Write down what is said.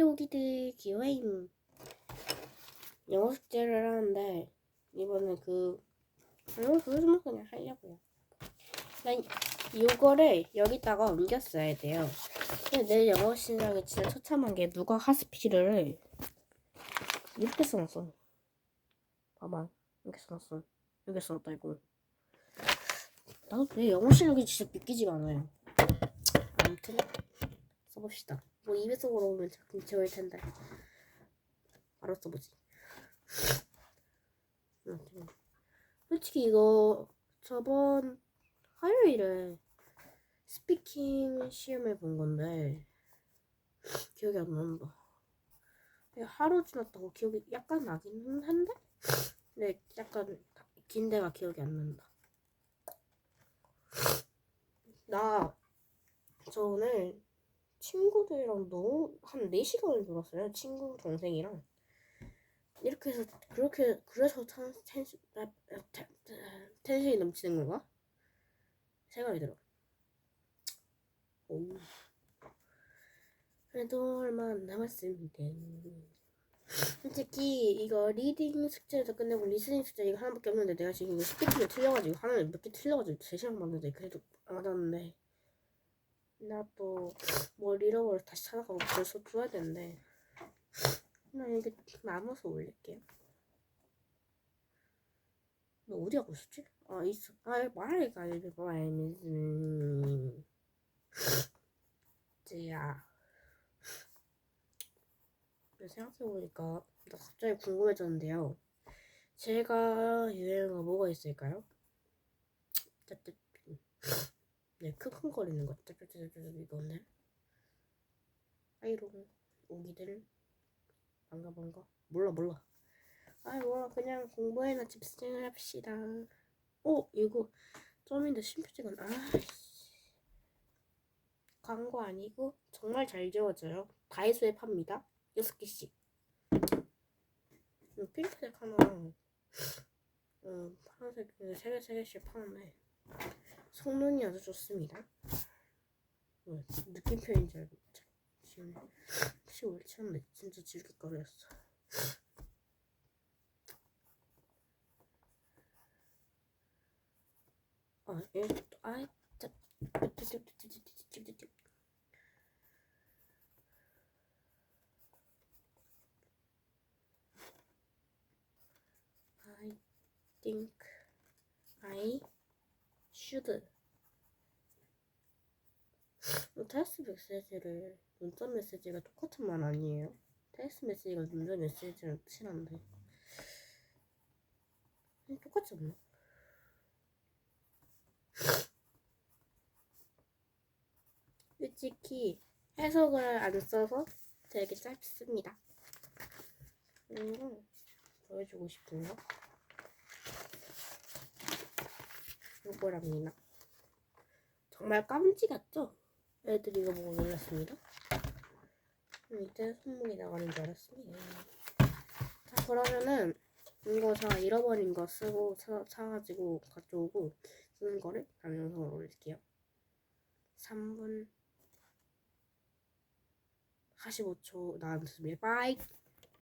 기록이들 기호임 영어 숙제를 하는데 이번에 그 영어 그거좀 그냥 하려고요. 난 이거를 여기다가 옮겼어야 돼요. 근데 내 영어 실력이 진짜 처참한 게 누가 하스피를 이렇게 써놨어. 봐봐 이렇게 써놨어. 이렇게 써놨다 이거. 나도 내 영어 실력이 진짜 믿기지가 않아요. 아무튼 써봅시다. 뭐 입에서 걸어오면 자꾸 재울 텐데. 써보지. 아무튼 솔직히 이거 저번 화요일에 스피킹 시험을 본 건데 기억이 안 난다. 하루 지났다고 기억이 약간 나긴 한데, 근데 약간 긴 데가 기억이 안 난다. 나, 저 오늘 친구들이랑 너무 한 4시간을 놀았어요. 친구 동생이랑. 이렇게 해서, 그렇게, 그래서 텐, 텐, 텐, 텐션이 넘치는 건가? 생각이 들어. 오. 그래도 얼마 안 남았습니다. 솔직히 이거 리딩 숙제도 끝내고 리스닝 숙제 이거 하나밖에 없는데 내가 지금 이거 스피킹을 틀려가지고 하나를 몇 개 틀려가지고 3시간 봤는데 그래도 안 받았는데 나 또 뭘 잃어버려 다시 찾아가고 벌써 줘야 되는데 나 이게 남아서 올릴게요. 너 어디 가고 있었지? 아 있어. 아 말해가 이거 말미즈. 야. 생각해보니까 나 갑자기 궁금해졌는데요. 제가 유행어가 뭐가 있을까요? 짜짜 네, 크크거리는 거. 짜짜짜짜 이거네. 아이롱, 오기들, 반가 반가. 몰라 몰라. 아이 몰라 그냥 공부에나 집중을 합시다. 어 이거 좀인데 심표지간 아이씨. 광고 아니고 정말 잘 지워져요. 다이소에 팝니다. 6개씩. 음, 핑크색 하나, 음, 파란색 그세 개, 세 개씩 파는데, 성능이 아주 좋습니다. 음, 느낌표인 줄 알고, 지금, 시월 치는데 진짜 질깃거렸어. 아, 예, 아, 짜, I think I should. 테스트 메시지를 문자 메시지가 똑같은 말 아니에요? 테스트 메시지가 문자 메시지랑 친한데 똑같지 않나? 솔직히 해석을 안 써서 되게 짧습니다. 그리고 보여주고 싶은 거 요거랍니다. 정말 깜찍 같죠? 애들이 이거 보고 놀랐습니다. 이때 손목이 나가는 줄 알았습니다. 자 그러면은 이거 제가 잃어버린 거 쓰고 사, 사가지고 가져오고 쓰는 거를 다음 영상으로 올릴게요. 3분 45초 나왔습니다. 빠이